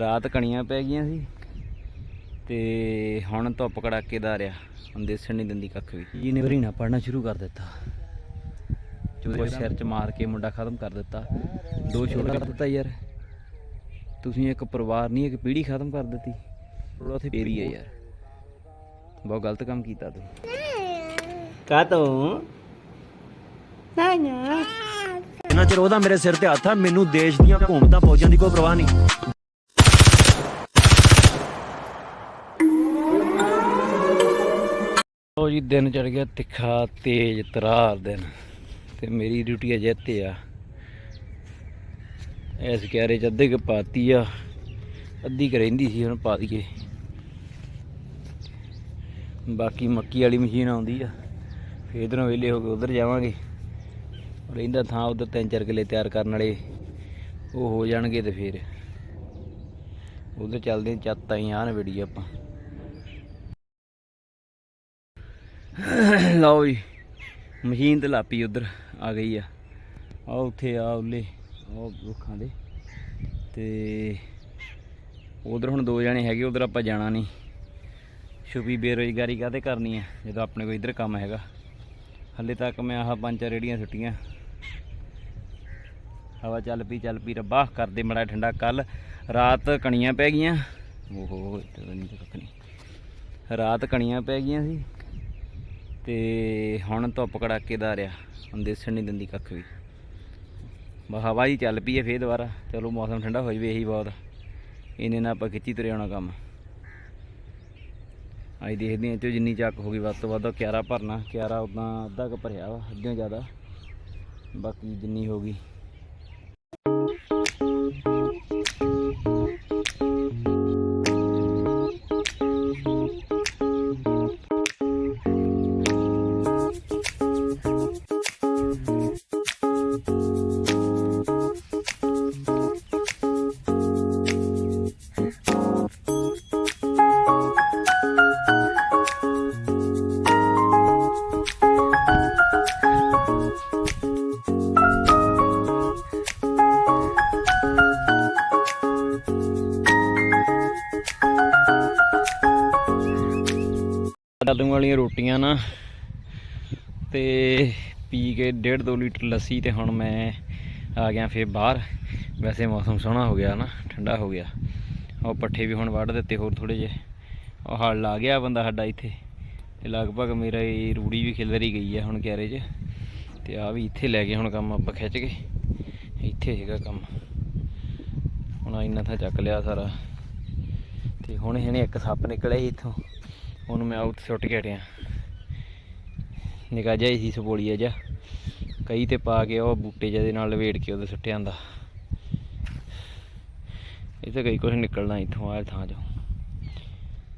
ਰਾਤ ਕਣੀਆਂ ਪੈ ਗਈਆਂ ਸੀ ਤੇ ਹੁਣ ਧੁੱਪ ਕੜਾਕੇਦਾਰ ਆ ਹੁਣ ਦਿਸਣ ਨਹੀਂ ਦਿੰਦੀ ਕੱਖ ਵੀ। ਜੀ ਨੇ ਵਰੀਨਾ ਪੜਨਾ ਸ਼ੁਰੂ ਕਰ ਦਿੱਤਾ। ਚੋਦੇ ਸਿਰ ਚ ਮਾਰ ਕੇ ਮੁੰਡਾ ਖਤਮ ਕਰ ਦਿੱਤਾ। ਦੋ ਛੋਟਾ ਕਰ ਦਿੱਤਾ ਯਾਰ। ਤੁਸੀਂ ਇੱਕ ਪਰਿਵਾਰ ਨਹੀਂ ਇੱਕ ਪੀੜ੍ਹੀ ਖਤਮ ਕਰ ਦਿੱਤੀ। ਥੋੜਾ ਉੱਥੇ ਫੇਰੀ ਹੈ ਯਾਰ। ਬਹੁਤ ਗਲਤ ਕੰਮ ਕੀਤਾ ਤੂੰ। ਕਾ ਤੂੰ ਜਿੰਨਾ ਚਿਰ ਉਹਦਾ ਮੇਰੇ ਸਿਰ ਤੇ ਹੱਥ ਆ ਮੈਨੂੰ ਦੇਸ਼ ਦੀਆਂ ਹਕੂਮਤਾਂ ਫੌਜਾਂ ਦੀ ਕੋਈ ਪਰਵਾਹ ਨਹੀਂ। ਲੋ ਜੀ ਦਿਨ ਚੜ ਗਿਆ ਤਿੱਖਾ ਤੇਜ਼ ਤਰਾਰ ਦਿਨ। ਤੇ ਮੇਰੀ ਡਿਊਟੀ ਅਜੇ ਤੇ ਆ। ਇਸ ਕਿਆਰੇ ਚ ਅੱਧੇ ਕੁ ਪਾਤੀ ਆ। ਅੱਧੀ ਕੁ ਰਹਿੰਦੀ ਸੀ ਹੁਣ ਪਾ ਦਈਏ। ਬਾਕੀ ਮੱਕੀ ਵਾਲੀ ਮਸ਼ੀਨ ਆਉਂਦੀ ਆ। ਫੇਰ ਇਧਰੋਂ ਵੇਲੇ ਹੋ ਕੇ ਉਧਰ ਜਾਵਾਂਗੇ। ਰਹਿੰਦਾ ਥਾਂ ਉਧਰ ਤਿੰਨ ਚਾਰ ਕਿੱਲੇ ਤਿਆਰ ਕਰਨ ਵਾਲੇ। ਉਹ ਹੋ ਜਾਣਗੇ ਤੇ ਫੇਰ। ਉਧਰ ਚੱਲਦੇ ਹਾਂ, ਚੱਤ ਆਈ ਆਣ ਵੀੜੀ ਆਪਾਂ। ਲਓ ਜੀ, ਮਸ਼ੀਨ ਤੇ ਲਾਪੀ ਉਧਰ ਆ ਗਈ ਆ। ਆ ਉੱਥੇ ਆ ਉੱਲੇ ਉਹ ਰੁੱਖਾਂ ਦੇ। ਤੇ ਉਧਰ ਹੁਣ ਦੋ ਜਣੇ ਹੈਗੇ, ਉਧਰ ਆਪਾਂ ਜਾਣਾ ਨਹੀਂ। ਛੁਪੀ ਬੇਰੋਜ਼ਗਾਰੀ ਕਾਹਤੇ ਕਰਨੀ ਆ, ਜਦੋਂ ਆਪਣੇ ਕੋਲ ਇੱਧਰ ਕੰਮ ਹੈਗਾ। ਹੱਲੇ ਤੱਕ ਮੈਂ ਆਹ ਪੰਜ ਚਾਰ ਰੇੜੀਆਂ ਸੁੱਟੀਆਂ। ਹਵਾ ਚੱਲ ਪਈ ਚੱਲ ਪਈ ਰੱਬਾ ਕਰਦੇ ਮੜਾ ਠੰਡਾ ਕੱਲ ਰਾਤ ਕਣੀਆਂ ਪੈ ਗਈਆਂ। ਓਹੋ ਇੱਥੇ ਨਹੀਂ ਕੱਖ ਨਹੀਂ। ਰਾਤ ਕਣੀਆਂ ਪੈ ਗਈਆਂ ਸੀ। ਤੇ ਹੁਣ ਧੁੱਪ ਕੜਾਕੇਦਾਰ ਆ ਹੁਣ ਦਿਸਣ ਨਹੀਂ ਦਿੰਦੀ ਕੱਖ ਵੀ। ਬਾ ਹਵਾ ਹੀ ਚੱਲ ਪਈ ਹੈ ਫੇਰ ਦੁਬਾਰਾ, ਚਲੋ ਮੌਸਮ ਠੰਡਾ ਹੋ ਜਵੇ ਇਹੀ ਬਹੁਤ। ਇਹਨੇ ਨਾਲ ਆਪਾਂ ਖਿੱਚੀ ਤੁਰੇ ਆਉਣਾ ਕੰਮ। ਅੱਜ ਦੇਖਦੇ ਹਾਂ ਇਹ 'ਚੋਂ ਜਿੰਨੀ ਚੱਕ ਹੋ ਗਈ, ਵੱਧ ਤੋਂ ਵੱਧ ਕਿਆਰਾ ਭਰਨਾ, ਕਿਆਰਾ ਉਦਾਂ ਅੱਧਾ ਕੁ ਭਰਿਆ ਵਾ, ਅੱਧਿਓਂ ਜ਼ਿਆਦਾ। ਬਾਕੀ ਜਿੰਨੀ ਹੋ ਗਈ। ਆਲੂ ਵਾਲੀਆਂ ਰੋਟੀਆਂ ਨਾ ਤੇ ਪੀ ਕੇ 1.5 2 ਲੀਟਰ ਲੱਸੀ ਤੇ ਹੁਣ ਮੈਂ ਆ ਗਿਆ ਫੇਰ ਬਾਹਰ। ਵੈਸੇ ਮੌਸਮ ਸੋਹਣਾ ਹੋ ਗਿਆ ਨਾ, ਠੰਡਾ ਹੋ ਗਿਆ। ਉਹ ਪੱਠੇ ਵੀ ਹੁਣ ਵੱਢ ਦਿੱਤੇ ਹੋਰ ਥੋੜੇ ਜਿਹੇ। ਉਹ ਹਲ ਲਾ ਗਿਆ ਬੰਦਾ ਸਾਡਾ ਇੱਥੇ ਤੇ ਲਗਭਗ ਮੇਰਾ ਇਹ ਰੂੜੀ ਵੀ ਖਿਲਰੀ ਗਈ ਹੈ ਹੁਣ ਕਿਆਰੇ 'ਚ ਤੇ ਆ ਵੀ ਇੱਥੇ ਲੈ ਗਏ ਹੁਣ ਕੰਮ ਆਪਾਂ ਖਿੱਚ ਕੇ। ਇੱਥੇ ਹੈਗਾ ਕੰਮ। ਹੁਣ ਇੰਨਾ ਥਾਂ ਚੱਕ ਲਿਆ ਸਾਰਾ। ਤੇ ਹੁਣ ਇਹਨੇ ਇੱਕ ਸੱਪ ਨਿਕਲਿਆ ਸੀ ਇੱਥੋਂ। ਉਹਨੂੰ ਮੈਂ ਆਊਟ ਸੁੱਟ ਕੇ ਹਟਿਆ। ਨਿਕਾ ਜਿਹਾ ਹੀ ਸੀ ਸਪੋਲੀਆ ਜਿਹਾ ਕਈ ਤੇ ਪਾ ਕੇ ਉਹ ਬੂਟੇ ਜਿਹੇ ਨਾਲ ਲਵੇੜ ਕੇ ਉਹਦੇ ਸੁੱਟਿਆ ਹੁੰਦਾ। ਇੱਥੇ ਕਈ ਕੁਝ ਨਿਕਲਣਾ ਇੱਥੋਂ ਆਹ ਥਾਂ 'ਚੋਂ।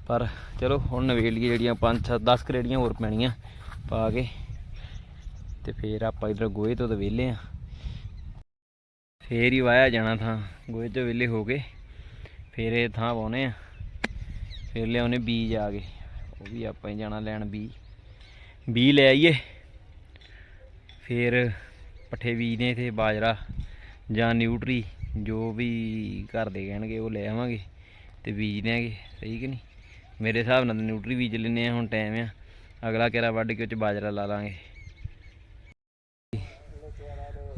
ਪਰ ਚਲੋ, ਹੁਣ ਨਵੇੜ ਜਿਹੜੀਆਂ 5 7 10 ਕਰੇੜੀਆਂ ਹੋਰ ਪੈਣੀਆਂ ਪਾ ਕੇ। ਤੇ ਫੇਰ ਆਪਾਂ ਇਧਰ ਗੋਹੇ ਤੋਂ ਤਾਂ ਵਿਹਲੇ ਆ। ਫੇਰ ਹੀ ਵਾਇਆ ਜਾਣਾ ਥਾਂ, ਗੋਹੇ ਤੋਂ ਵਿਹਲੇ ਹੋ ਕੇ। ਫੇਰ ਇਹ ਥਾਂ ਪਾਉਣੇ ਆ। ਫਿਰ ਲਿਆਉਣੇ ਬੀਜ ਆ ਗਏ। ਉਹ ਵੀ ਆਪਾਂ ਹੀ ਜਾਣਾ ਲੈਣ ਬੀ। ਬੀ ਲੈ ਆਈਏ। ਫਿਰ ਪੱਠੇ ਬੀਜਨੇ ਤੇ ਬਾਜਰਾ ਜਾਂ ਨਿਊਟਰੀ, ਜੋ ਵੀ ਘਰ ਦੇ ਕਹਿਣਗੇ ਉਹ ਲੈ ਆਵਾਂਗੇ ਤੇ ਬੀਜ ਦਿਆਂਗੇ, ਸਹੀ ਕਿ ਨਹੀਂ? ਮੇਰੇ ਹਿਸਾਬ ਨਾਲ ਤਾਂ ਨਿਊਟਰੀ ਬੀਜ ਲੈਨੇ ਆ ਹੁਣ ਟਾਈਮ ਆ। ਅਗਲਾ ਕਿਹੜਾ ਵੱਢ ਕੇ ਉਹ ਚ ਬਾਜਰਾ ਲਾ ਲਾਂਗੇ।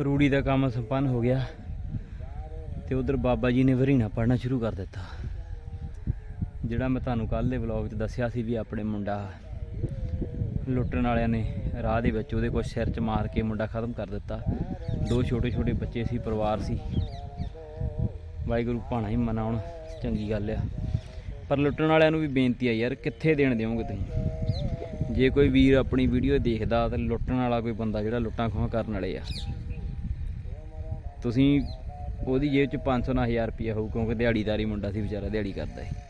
ਰੂੜੀ ਦਾ ਕੰਮ ਸੰਪੰਨ ਹੋ ਗਿਆ ਤੇ ਉਧਰ ਬਾਬਾ ਜੀ ਨੇ ਵਰੀਣਾ ਪੜਨਾ ਸ਼ੁਰੂ ਕਰ ਦਿੱਤਾ। ਜਿਹੜਾ ਮੈਂ ਤੁਹਾਨੂੰ ਕੱਲ ਦੇ ਵਲੌਗ 'ਚ ਦੱਸਿਆ ਸੀ ਵੀ ਆਪਣੇ ਮੁੰਡਾ ਲੁੱਟਣ ਵਾਲਿਆਂ ਨੇ ਰਾਹ ਦੇ ਵਿੱਚ ਉਹਦੇ ਕੋਲ ਸਿਰ 'ਚ ਮਾਰ ਕੇ ਮੁੰਡਾ ਖਤਮ ਕਰ ਦਿੱਤਾ। ਦੋ ਛੋਟੇ ਛੋਟੇ ਬੱਚੇ ਸੀ, ਪਰਿਵਾਰ ਸੀ। ਵਾਹਿਗੁਰੂ ਭਾਣਾ ਹੀ ਮਨਾਉਣ, ਚੰਗੀ ਗੱਲ ਆ। ਪਰ ਲੁੱਟਣ ਵਾਲਿਆਂ ਨੂੰ ਵੀ ਬੇਨਤੀ ਆ ਯਾਰ, ਕਿੱਥੇ ਦੇਣ ਦਿਓਗੇ ਤੁਸੀਂ? ਜੇ ਕੋਈ ਵੀਰ ਆਪਣੀ ਵੀਡੀਓ ਦੇਖਦਾ ਤਾਂ ਲੁੱਟਣ ਵਾਲਾ ਕੋਈ ਬੰਦਾ ਜਿਹੜਾ ਲੁੱਟਾਂ ਖੋਹਾਂ ਕਰਨ ਵਾਲੇ ਆ। ਤੁਸੀਂ ਉਹਦੀ ਜੇਬ 'ਚ 500 ਨਾ 1000 ਰੁਪਇਆ ਹੋਊ, ਕਿਉਂਕਿ ਦਿਹਾੜੀਦਾਰੀ ਮੁੰਡਾ ਸੀ, ਵਿਚਾਰਾ ਦਿਹਾੜੀ ਕਰਦਾ ਸੀ।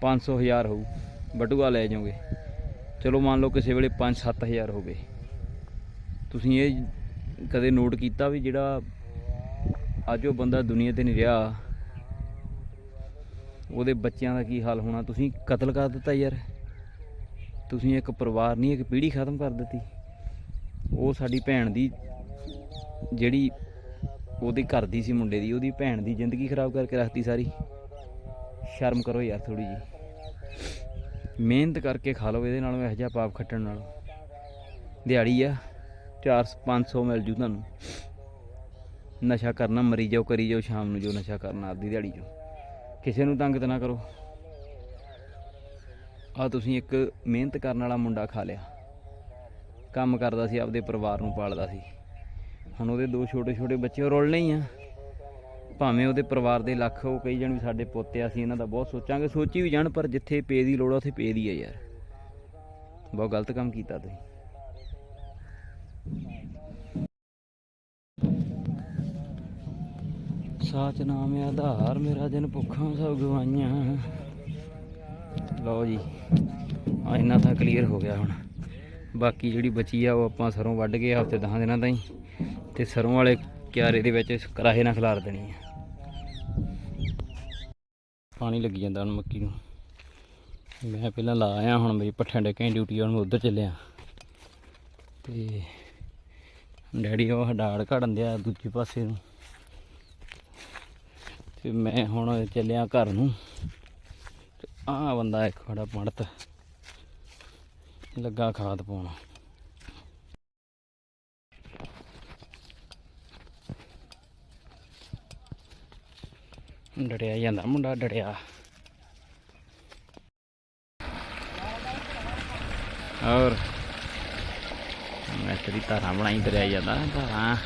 500 ਹਜ਼ਾਰ ਹੋਊ, ਬਟੂਆ ਲੈ ਜਾਓਗੇ। ਚਲੋ ਮੰਨ ਲਓ ਕਿਸੇ ਵੇਲੇ 5-7000 ਹੋਵੇ। ਤੁਸੀਂ ਇਹ ਕਦੇ ਨੋਟ ਕੀਤਾ ਵੀ ਜਿਹੜਾ ਅੱਜ ਉਹ ਬੰਦਾ ਦੁਨੀਆ ਤੇ ਨਹੀਂ ਰਿਹਾ? ਉਹਦੇ ਬੱਚਿਆਂ ਦਾ ਕੀ ਹਾਲ ਹੋਣਾ? ਤੁਸੀਂ ਕਤਲ ਕਰ ਦਿੱਤਾ ਯਾਰ। ਤੁਸੀਂ ਇੱਕ ਪਰਿਵਾਰ ਨਹੀਂ, ਇੱਕ ਪੀੜ੍ਹੀ ਖਤਮ ਕਰ ਦਿੱਤੀ। ਉਹ ਸਾਡੀ ਭੈਣ ਦੀ ਜਿਹੜੀ ਉਹਦੇ ਘਰ ਦੀ ਸੀ ਮੁੰਡੇ ਦੀ, ਉਹਦੀ ਭੈਣ ਦੀ ਜ਼ਿੰਦਗੀ ਖਰਾਬ ਕਰਕੇ ਰੱਖਤੀ ਸਾਰੀ। ਸ਼ਰਮ ਕਰੋ ਯਾਰ ਥੋੜੀ ਜੀ ਮਿਹਨਤ ਕਰਕੇ ਖਾ ਲਓ, ਇਹਦੇ ਨਾਲੋਂ ਇਹੋ ਜਿਹਾ ਪਾਪ ਖੱਟਣ ਨਾਲੋਂ। ਦਿਹਾੜੀ ਆ 4 500 ਮਿਲ ਜੂ ਤੁਹਾਨੂੰ। ਨਸ਼ਾ ਕਰਨਾ, ਮਰੀ ਜਾਓ, ਕਰੀ ਜਾਓ, ਸ਼ਾਮ ਨੂੰ ਜੋ ਨਸ਼ਾ ਕਰਨਾ, ਆਪਦੀ ਦਿਹਾੜੀ ਜੋ। ਕਿਸੇ ਨੂੰ ਤੰਗ ਤਾਂ ਨਾ ਕਰੋ। ਆ ਤੁਸੀਂ ਇੱਕ ਮਿਹਨਤ ਕਰਨ ਵਾਲਾ ਮੁੰਡਾ ਖਾ ਲਿਆ। ਕੰਮ ਕਰਦਾ ਸੀ, ਆਪਦੇ ਪਰਿਵਾਰ ਨੂੰ ਪਾਲਦਾ ਸੀ। ਹੁਣ ਉਹਦੇ ਦੋ ਛੋਟੇ ਛੋਟੇ ਬੱਚੇ, ਉਹ ਰੁਲਣੇ ਹੀ ਆ। ਭਾਵੇਂ ਉਹਦੇ ਪਰਿਵਾਰ ਦੇ ਲੱਖ ਉਹ ਕਈ ਜਣ ਵੀ ਸਾਡੇ ਪੋਤੇ ਆ, ਅਸੀਂ ਇਹਨਾਂ ਦਾ ਬਹੁਤ ਸੋਚਾਂਗੇ। ਸੋਚੀ ਵੀ ਜਾਣ, ਪਰ ਜਿੱਥੇ ਪੇ ਦੀ ਲੋੜ ਆ, ਉੱਥੇ ਪੇ ਦੀ ਆ ਯਾਰ। ਬਹੁਤ ਗਲਤ ਕੰਮ ਕੀਤਾ ਤੁਸੀਂ। ਸਾਚ ਨਾਮ ਆਧਾਰ, ਮੇਰਾ ਦਿਨ ਭੁੱਖਾਂ ਸਭ ਗਵਾਈਆਂ। ਲਓ ਜੀ, ਆ ਇੰਨਾ ਤਾਂ ਕਲੀਅਰ ਹੋ ਗਿਆ ਹੁਣ। ਬਾਕੀ ਜਿਹੜੀ ਬਚੀ ਆ, ਉਹ ਆਪਾਂ ਸਰੋਂ ਵੱਢ ਕੇ ਹਫ਼ਤੇ 10 ਦਿਨਾਂ ਤਾਈਂ। ਤੇ ਸਰੋਂ ਵਾਲੇ ਕਿਆਰੇ ਦੇ ਵਿੱਚ ਕਰਾਹੇ ਨਾਲ ਖਿਲਾਰ ਦੇਣੀ ਆ। ਪਾਣੀ ਲੱਗੀ ਜਾਂਦਾ ਹੁਣ ਮੱਕੀ ਨੂੰ। ਮੈਂ ਪਹਿਲਾਂ ਲਾ ਆਇਆ ਹੁਣ ਮੇਰੀ ਪੱਠਿਆਂ ਡੇਕਾਂ ਦੀ ਡਿਊਟੀ ਹੁਣ ਮੈਂ ਉੱਧਰ ਚੱਲਿਆ। ਤੇ ਡੈਡੀ ਉਹ ਹਡਾੜ ਘੜਨ ਦਿਆ ਦੂਜੇ ਪਾਸੇ ਨੂੰ। ਤੇ ਮੈਂ ਹੁਣ ਚੱਲਿਆ ਘਰ ਨੂੰ। ਆ ਬੰਦਾ ਇੱਕ ਖੜਾ ਪੜਤ ਲੱਗਾ ਖਾਦ ਪਾਉਣ। ਡੜਿਆ ਜਾਂਦਾ ਮੁੰਡਾ ਡੜਿਆ ਔਰ ਮੈਂ ਤੇਰੀ ਤਾਰਾਂ ਬਣਾਈ ਕਰਿਆ ਜਾਂਦਾ ਧਾਰਾਂ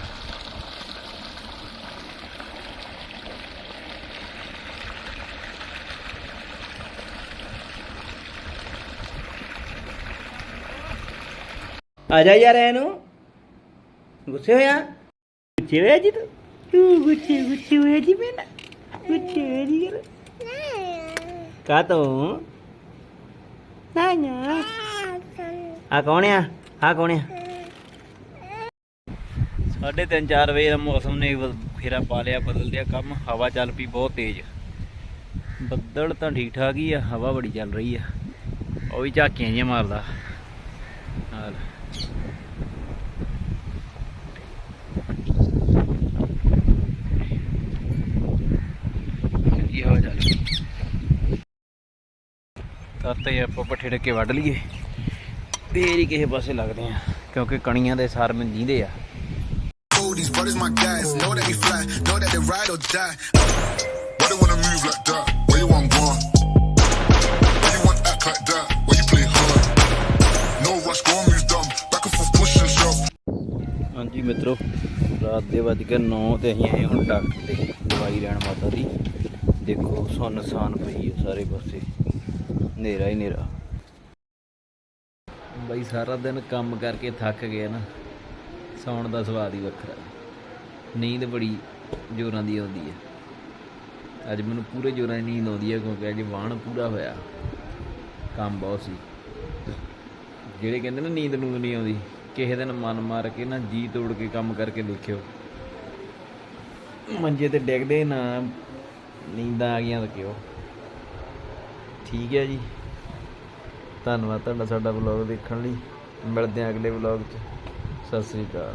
ਆ ਜਾ ਯਾਰ ਇਹਨੂੰ ਗੁੱਸੇ ਹੋਇਆ ਗੁੱਸੇ ਹੋਇਆ ਜੀ ਤੂੰ ਤੂੰ ਗੁੱਸੇ ਗੁੱਸੇ ਹੋਇਆ ਜੀ ਮੇਰਾ ਗੁੱਸੇ ਹੋਇਆ ਜੀ ਯਾਰ ਕਾ ਤੂੰ ਨਾ ਨਾ ਆ ਕੌਣ ਆ ਆ ਕੌਣ ਆ ਸਾਢੇ ਤਿੰਨ 4 ਵਜੇ ਦਾ ਮੌਸਮ ਨੇ ਫੇਰਾ ਪਾ ਲਿਆ ਬਦਲ ਲਿਆ ਕੰਮ ਹਵਾ ਚੱਲ ਪਈ ਬਹੁਤ ਤੇਜ਼ ਬੱਦਲ ਤਾਂ ਠੀਕ ਠਾਕ ਹੀ ਆ ਹਵਾ ਬੜੀ ਚੱਲ ਰਹੀ ਆ ਉਹ ਵੀ ਝਾਕੀਆਂ ਜਿਹੀਆਂ ਮਾਰਦਾ ਹਾਲ ਇਹ ਹਵਾ ਚੱਲ ਪਈ ਤਾਂ ਤੇ ਆਪਾਂ ਪੱਠੇ ਡੱਕੇ ਵੱਢ ਲਈਏ ਫੇਰ ਹੀ ਕਿਸੇ ਪਾਸੇ ਲੱਗਦੇ ਆ ਕਿਉਂਕਿ ਕਣੀਆਂ ਦੇ ਸਾਰ ਮੈਂ ਜੀਂਦੇ ਆ Oh, these brothers my guys. Know that they fly, know that they ride or die. Why they wanna move like that? Where you want gone? Why you want act like that? Why you play hard? No rush, go and move dumb. Back and forth, push and shove. ਹਾਂਜੀ ਮਿੱਤਰੋ ਰਾਤ ਦੇ ਵੱਜ ਕੇ 9 ਤੇ ਅਸੀਂ ਆਏ ਹੁਣ doctor ਤੇ ਦਵਾਈ ਲੈਣ ਮਾਤਾ ਦੀ ਦੇਖੋ ਸੁੰਨਸਾਨ ਪਈ ਹੈ ਸਾਰੇ ਪਾਸੇ ਹਨੇਰਾ ਹੀ ਹਨੇਰਾ। ਬਾਈ ਸਾਰਾ ਦਿਨ ਕੰਮ ਕਰਕੇ ਥੱਕ ਗਿਆ ਨਾ, ਸੌਣ ਦਾ ਸਵਾਦ ਹੀ ਵੱਖਰਾ। ਨੀਂਦ ਬੜੀ ਜ਼ੋਰਾਂ ਦੀ ਆਉਂਦੀ ਹੈ ਅੱਜ ਮੈਨੂੰ ਪੂਰੇ ਜ਼ੋਰਾਂ ਦੀ ਨੀਂਦ ਆਉਂਦੀ ਹੈ ਕਿਉਂਕਿ ਅੱਜ ਵਾਣ ਪੂਰਾ ਹੋਇਆ। ਕੰਮ ਬਹੁਤ ਸੀ। ਜਿਹੜੇ ਕਹਿੰਦੇ ਨਾ ਨੀਂਦ ਨੂੰ ਨਹੀਂ ਆਉਂਦੀ, ਕਿਸੇ ਦਿਨ ਮਨ ਮਾਰ ਕੇ ਨਾ ਜੀ ਤੋੜ ਕੇ ਕੰਮ ਕਰਕੇ ਦੇਖਿਓ। ਮੰਜੇ ਤੇ ਡਿੱਗਦੇ ਨਾ, ਨੀਂਦਾਂ ਆ ਗਈਆਂ ਤਾਂ ਕਿਉਂ? ਠੀਕ ਹੈ ਜੀ। ਧੰਨਵਾਦ ਤੁਹਾਡਾ ਸਾਡਾ ਵਲੌਗ ਦੇਖਣ ਲਈ। ਮਿਲਦੇ ਹਾਂ ਅਗਲੇ ਵਲੌਗ 'ਚ। ਸਤਿ ਸ੍ਰੀ ਅਕਾਲ।